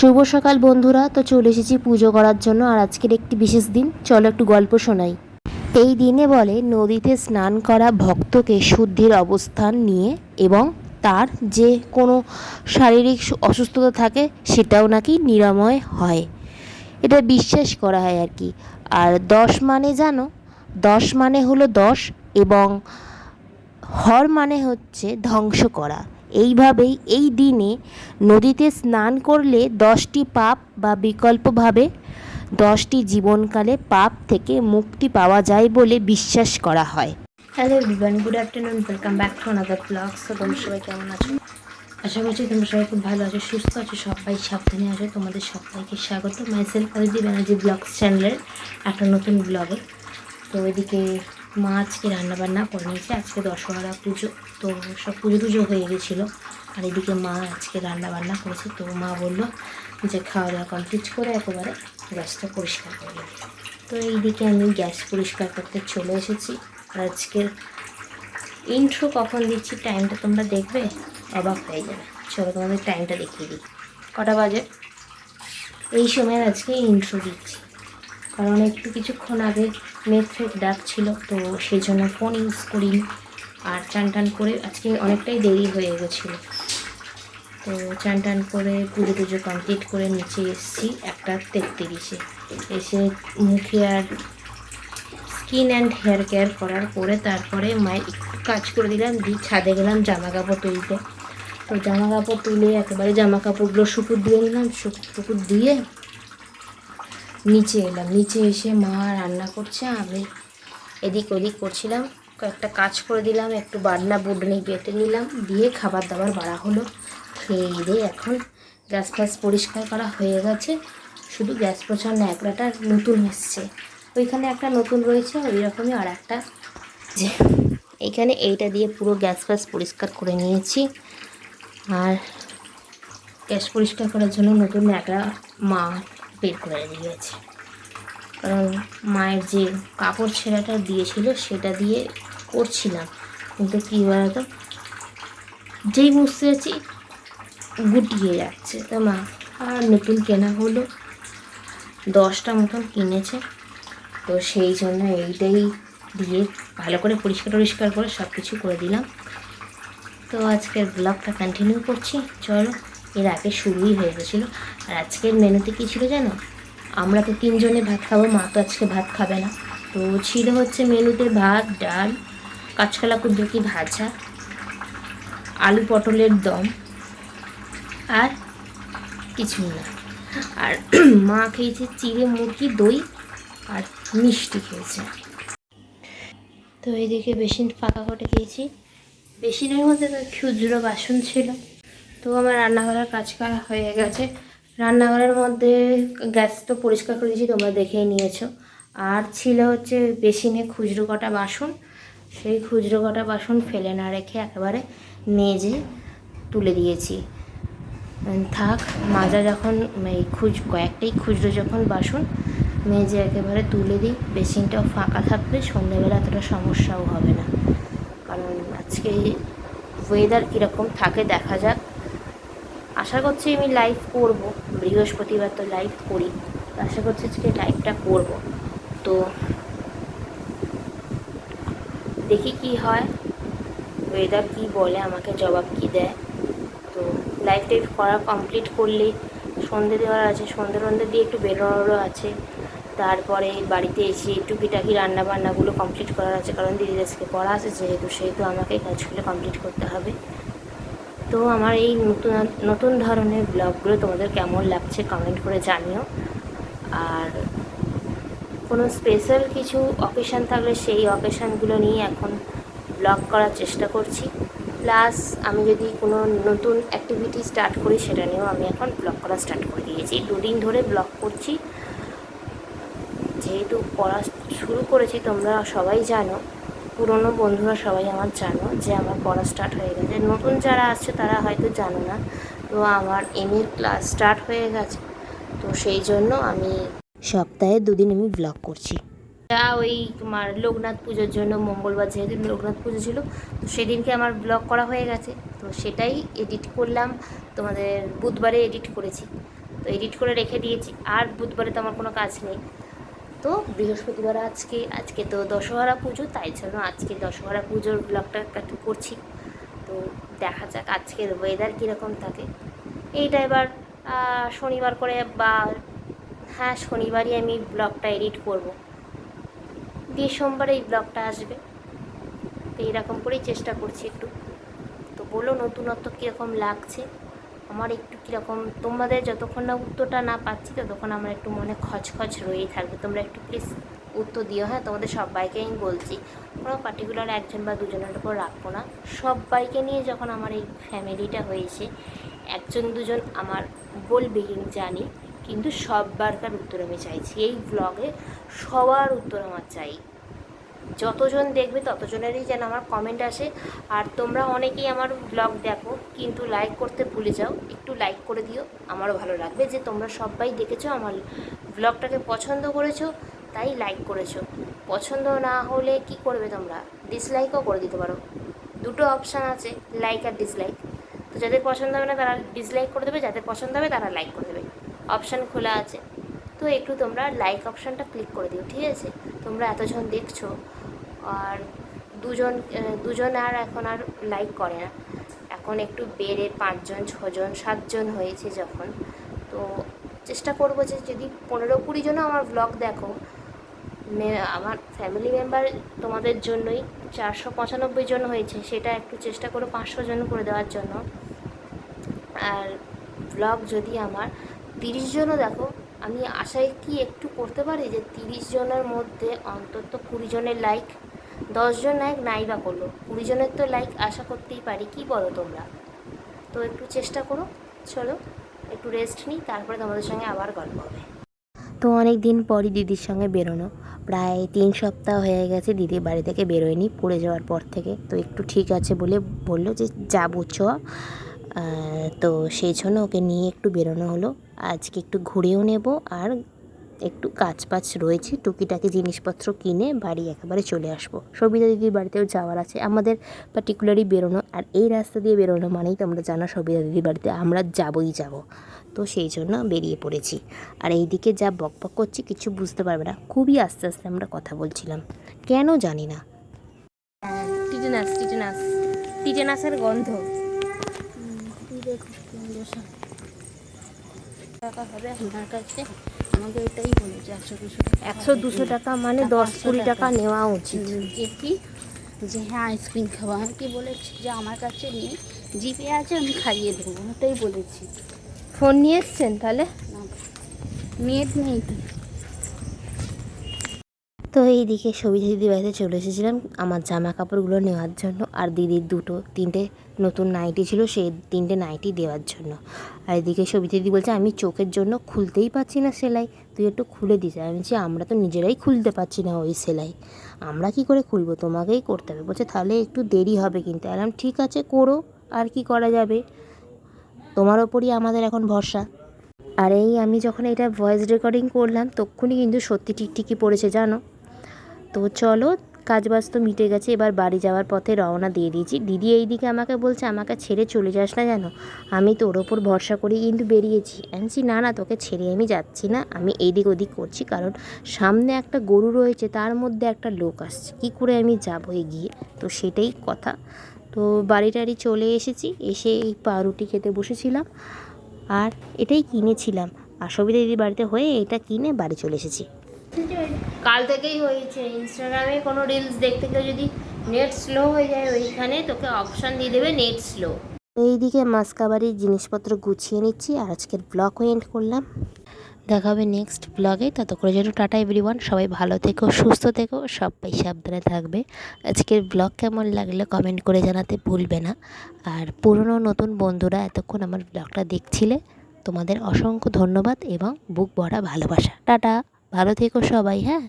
শুভ সকাল বন্ধুরা, তো চলে এসেছি পুজো করার জন্য আর আজকের একটি বিশেষ দিন। চলো একটু গল্প শোনাই। এই দিনে বলে, নদীতে স্নান করা ভক্তকে শুদ্ধির অবস্থান নিয়ে এবং তার যে কোনো শারীরিক অসুস্থতা থাকে, সেটাও নাকি নিরাময় হয়। এটা বিশ্বাস করা হয় আর কি। আর দশ মানে জানো? দশ মানে হলো দশ এবং হর মানে হচ্ছে ধ্বংস করা। এইভাবেই এই দিনে নদীতে স্নান করলে দশটি পাপ বা বিকল্পভাবে দশটি জীবনকালে পাপ থেকে মুক্তি পাওয়া যায় বলে বিশ্বাস করা হয়। Hello everyone good afternoon welcome back to another blog so তোমরা সবাই কেমন আছো? আশা করছি তোমরা সবাই খুব ভালো আছো, সুস্থ আছো, সবাই সাবধানে আছো। তোমাদের সবাইকে স্বাগত। মাইসেলফ অরিজি ব্যানার্জি ব্লগস চ্যানেলের একটা নতুন ব্লগে তো ওইদিকে মা আজকে রান্নাবান্না করে নিয়েছে আজকে দশহরা পুজো, তো সব পুজো টুজো হয়ে গেছিল। আর এদিকে মা আজকে রান্না বান্না করেছে, তো মা বলল যে খাওয়া দাওয়া কমপ্লিট করে একেবারে গ্যাসটা পরিষ্কার করে দেবে তো এইদিকে আমি গ্যাস পরিষ্কার করতে চলে এসেছি। আর আজকের ইন্ট্রো কখন দিচ্ছি টাইমটা তোমরা দেখবে, অবাক হয়ে যাবে। চলো তোমাদের টাইমটা দেখিয়ে দিই। কটা বাজে? এই সময় আজকে ইন্ট্রো দিচ্ছি। কারণ একটু কিছুক্ষণ আগে নেট ফেট ডাকছিল তো সেই জন্য ফোন ইউজ করিনি। আর চান টান করে আজকে অনেকটাই দেরি হয়ে গেছিল। তো চান টান করে পুজো টুজো কমপ্লিট করে নিচে এসেছি, একটা তেত্রিশে। এসে মুখে আর স্কিন অ্যান্ড হেয়ার কেয়ার করার পরে তারপরে মায়ের একটু কাজ করে দিলাম, দিয়ে ছাদে গেলাম জামা কাপড় তুলতে। তো জামা কাপড় তুলে একেবারে জামা কাপড়গুলো শুকুর দিয়ে নিলাম, শুকুর দিয়ে নিচে এলাম। নিচে এসে মা রান্না করছে, আমি এদিক ওদিক করছিলাম। কয়েকটা কাজ করে দিলাম, একটু বাটনা বুডনি বেটে নিলাম, দিয়ে খাবার দাবার বাড়া হলো। খেয়ে দিয়ে এখন। গ্যাস ফ্যাস পরিষ্কার করা হয়ে গেছে। শুধু গ্যাস পোছার ন্যাকড়াটা নতুন এসছে। ওইখানে একটা নতুন রয়েছে, ওই রকমই আর একটা। যে এইখানে এইটা দিয়ে পুরো গ্যাস ফ্যাস পরিষ্কার করে নিয়েছি। আর গ্যাস পরিষ্কার করার জন্য নতুন ন্যাকড়া মা বের করে দিয়েছে। কারণ মায়ের যে কাপড় ছেঁড়াটা দিয়েছিল সেটা দিয়ে করছিলাম। কিন্তু কী বলতো? যেই বুঝতে যাচ্ছি গুটিয়ে যাচ্ছে। তো মা, আর নতুন কেনা হলো। দশটা মতন কিনেছে। তো সেই জন্য এইটাই দিয়ে ভালো করে পরিষ্কার টরিষ্কার করে সব কিছু করে দিলাম। তো আজকের ব্লগটা কন্টিনিউ করছি। চলো এর আগে শুরুই হয়ে গেছিল। আর আজকের মেনুতে কী ছিল জানো? আমরা তো তিনজনে ভাত খাব, মা তো আজকে ভাত খাবে না। তো ছিল হচ্ছে মেনুতে ভাত, ডাল, কাঁচকলা কুদ্রুকি ভাজা, আলু পটলের দম, আর কিছুই না। আর মা খেয়েছে চিড়ে মুরগি, দই আর মিষ্টি খেয়েছে। তো এইদিকে বেসিন ফাঁকা করে খেয়েছি বেসিনের মধ্যে তো ক্ষুদ্র বাসন ছিল। তো আমার রান্নাঘরের কাজ হয়ে গেছে। রান্নাঘরের মধ্যে গ্যাস তো পরিষ্কার করে দিয়েছি, তোমরা দেখেই নিয়েছো। আর ছিল হচ্ছে বেসিনে খুচরো কটা বাসন। সেই খুচরো কটা বাসন ফেলে না রেখে একেবারে মেজে তুলে দিয়েছি। থাক, মাজা যখন, এই খুচ, কয়েকটাই খুচরো যখন বাসন মেজে একেবারে তুলে দিই, বেসিনটাও ফাঁকা থাকবে সন্ধ্যেবেলা এতটা সমস্যাও হবে না। কারণ আজকে ওয়েদার কীরকম থাকে দেখা যাক। আশা করছি আমি লাইভ করব। বৃহস্পতিবার তো লাইভ করি। আশা করছি আজকে লাইভটা করব। তো দেখি কি হয়। ওয়েদার কি বলে, আমাকে জবাব কি দেয়। তো লাইভ টাইভ করা কমপ্লিট করলে সন্ধে দেওয়ার আছে। সন্ধে টন্ধে দিয়ে একটু বেরোনোরও আছে। তারপরে বাড়িতে এসে টুকিটাকি রান্না বান্নাগুলো কমপ্লিট করার আছে। কারণ দিদির আজকে পড়া আছে, যেহেতু সেহেতু আমাকে কাজগুলো কমপ্লিট করতে হবে। তো আমার এই নতুন নতুন ধরনের ব্লগগুলো তোমাদের কেমন লাগছে কমেন্ট করে জানিও। আর কোনো স্পেশাল কিছু অকেশান থাকলে সেই অকেশানগুলো নিয়ে এখন ব্লগ করার চেষ্টা করছি। প্লাস আমি যদি কোনো নতুন অ্যাক্টিভিটি স্টার্ট করি, সেটা নিয়েও আমি এখন ব্লগ করা স্টার্ট করে দিয়েছি। দুদিন ধরে ব্লগ করছি। যেহেতু পড়া শুরু করেছি, তোমরা সবাই জানো। পুরনো বন্ধুরা সবাই আমার জানো যে আমার পড়া স্টার্ট হয়ে গেছে। নতুন যারা আসছে তারা হয়তো জানো না, তো আমার এম ক্লাস স্টার্ট হয়ে গেছে। তো সেই জন্য আমি সপ্তাহে দুদিন আমি ব্লগ করছি। যা ওই তোমার লোকনাথ পুজোর জন্য মঙ্গলবার যেহেতু লোকনাথ পুজো ছিল, তো সেদিনকে আমার ব্লগ করা হয়ে গেছে। তো সেটাই এডিট করলাম, তোমাদের বুধবারে এডিট করেছি। তো এডিট করে রেখে দিয়েছি, আর বুধবারে তো আমার কোনো কাজ নেই। তো বৃহস্পতিবার আজকে আজকে তো দশহরা পুজো, তাই জন্য আজকে দশহরা পুজোর ব্লগটা একটু করছি। তো দেখা যাক আজকের ওয়েদার কীরকম থাকে। এইটা এবার শনিবার করে বা হ্যাঁ শনিবারই আমি ব্লগটা এডিট করব। দিয়ে সোমবারে এই ব্লগটা আসবে। তো এইরকম করেই চেষ্টা করছি একটু। তো বলো, নতুনত্ব কীরকম লাগছে? আমার একটু কীরকম, তোমাদের যতক্ষণ না উত্তরটা না পাচ্ছি, ততক্ষণ আমার একটু মনে খচখচ রয়েই থাকবে। তোমরা একটু প্লিজ উত্তর দিও হ্যাঁ? তোমাদের সবাইকে আমি বলছি। কোনো পার্টিকুলার একজন বা দুজনের উপর রাখব না। সবাইকে নিয়ে যখন আমার এই ফ্যামিলিটা হয়েছে, একজন দুজন আমার বলবে জানি কিন্তু সববারকার উত্তর আমি চাইছি। এই ব্লগে সবার উত্তর আমার চাই। যতজন দেখবে ততজনেরই যেন আমার কমেন্ট আসে। আর তোমরা অনেকেই আমার ব্লগ দেখো, কিন্তু লাইক করতে ভুলে যাও। একটু লাইক করে দিও, আমারও ভালো লাগবে যে তোমরা সবাই দেখেছ, আমার ব্লগটাকে পছন্দ করেছ, তাই লাইক করেছ। পছন্দ না হলে কি করবে তোমরা? ডিসলাইকও করে দিতে পারো। দুটো অপশান আছে লাইক আর ডিসলাইক তো যাদের পছন্দ হবে না, তারা ডিসলাইক করে দেবে, যাদের পছন্দ হবে, তারা লাইক করে দেবে। অপশান খোলা আছে। তো একটু তোমরা লাইক অপশানটা ক্লিক করে দিও, ঠিক আছে? তোমরা এতজন দেখছ আর দুজন দুজন আর এখন আর লাইক করে না। এখন একটু বেড়ে পাঁচজন, ছজন, সাতজন হয়েছে যখন। তো চেষ্টা করব যে যদি পনেরো কুড়ি জনও আমার ব্লগ দেখো আমার ফ্যামিলি মেম্বার তোমাদের জন্যই চারশো পঁচানব্বই জন হয়েছে, সেটা একটু চেষ্টা করো পাঁচশো জন করে দেওয়ার জন্য। আর ব্লগ যদি আমার তিরিশ জনও দেখো, আমি আশায় কি একটু করতে পারি যে তিরিশ জনের মধ্যে অন্তত কুড়ি জনের লাইক দশজন লাইক নাই বা করল। কুড়ি জনের তো লাইক আশা করতেই পারি, কি বলো তোমরা? তো একটু চেষ্টা করো, চলো, একটু রেস্ট নিই তারপরে তোমাদের সঙ্গে আবার গল্প হবে। তো অনেক দিন পরই দিদির সঙ্গে বেরোনো। প্রায় তিন সপ্তাহ হয়ে গেছে দিদি বাড়ি থেকে বেরোয়নি, পড়ে যাওয়ার পর থেকে। তো একটু ঠিক আছে বলে বলল যে, যাব চ। তো সেই জন্য ওকে নিয়ে একটু বেরোনো হলো। আজকে একটু ঘুরেও নেব, আর একটু কাজ পাচ রয়েছে টুকিটাকি জিনিসপত্র কিনে বাড়ি একেবারে চলে আসব। সবিতা দিদির বাড়িতেও যাওয়ার আছে আমাদের পার্টিকুলারই বেরোনো আর এই রাস্তা দিয়ে বেরোনো মানেই তোমরা জানো সবিতা দিদির বাড়িতে আমরা যাবই যাব। তো সেই জন্য বেরিয়ে পড়েছি। আর এইদিকে যা বক বক করছি কিছু বুঝতে পারবে না খুবই আস্তে আস্তে আমরা কথা বলছিলাম। কেন জানি না। টিটেনাস টিটেনাস টিটেনাসের গন্ধ। হবে আপনার কাছে আমাকে এটাই বলেছে একশো দুশো টাকা একশো দুশো টাকা মানে দশ কুড়ি টাকা নেওয়া উচিত। যে কি? যে হ্যাঁ আইসক্রিম খাব। কি বলেছি যে আমার কাছে নেই? জিপে আছে আমি খাইয়ে দেবো। ওটাই বলেছি। ফোন নিয়ে এসছেন তাহলে? না নেট নেই তো। তো এইদিকে সবিতা দিদি বাড়িতে চলে এসেছিলাম আমার জামা কাপড়গুলো নেওয়ার জন্য আর দিদির দুটো, তিনটে নতুন নাইটি ছিল সেই তিনটে নাইটি দেওয়ার জন্য। আর এদিকে সবিতা দিদি বলছে, আমি চোখের জন্য খুলতেই পারছি না সেলাই। তুই একটু খুলে দিস। আমি বলছি, আমরা তো নিজেরাই খুলতে পারছি না ওই সেলাই। আমরা কি করে খুলবো? তোমাকেই করতে হবে। বলছে, তাহলে একটু দেরি হবে কিন্তু। এলাম ঠিক আছে, করো। আর কি করা যাবে? তোমার ওপরই আমাদের এখন ভরসা। আর এই আমি যখন এটা ভয়েস রেকর্ডিং করলাম, তক্ষুনি কিন্তু সত্যি টিকটিকি পড়েছে, জানো? তো চলো কাজ বাজ তো মিটে গেছে এবার বাড়ি যাওয়ার পথে রওনা দিয়ে দিয়েছি। দিদি এইদিকে আমাকে বলছে আমাকে ছেড়ে চলে যাস না জানো? আমি তোর ওপর ভরসা করে কিন্তু বেরিয়েছি। বলছি, না না তোকে ছেড়ে আমি যাচ্ছি না। আমি এইদিক ওদিক করছি কারণ সামনে একটা গরু রয়েছে তার মধ্যে একটা লোক আসছে। কী করে আমি যাব এগিয়ে? তো সেটাই কথা। তো বাড়ি টাড়ি চলে এসেছি এসে এই পাউরুটি খেতে বসেছিলাম। আর এটাই কিনেছিলাম। আর সবিতা দিদির বাড়িতে হয়ে এটা কিনে বাড়ি চলে এসেছি। কাল থেকেই হয়েছে। ইনস্টাগ্রামে কোনো রিলস দেখতে গেলে যদি নেট স্লো হয়ে যায়, ওইখানে তোকে অপশান দিয়ে দেবে নেট স্লো এইদিকে মাসকাবারির জিনিসপত্র গুছিয়ে নিচ্ছি আর আজকের ব্লগ এন্ড করলাম। দেখা হবে নেক্সট ব্লগে ততক্ষণের জন্য টাটা এভরিওয়ান সবাই ভালো থেকো, সুস্থ থেকো, সবাই সাবধানে থাকবে। আজকের ব্লগ কেমন লাগলে কমেন্ট করে জানাতে ভুলবে না। আর পুরনো নতুন বন্ধুরা এতক্ষণ আমার ব্লগটা দেখছিলে, তোমাদের অসংখ্য ধন্যবাদ এবং বুক ভরা ভালোবাসা। টাটা! ভালো থেকো সবাই হ্যাঁ?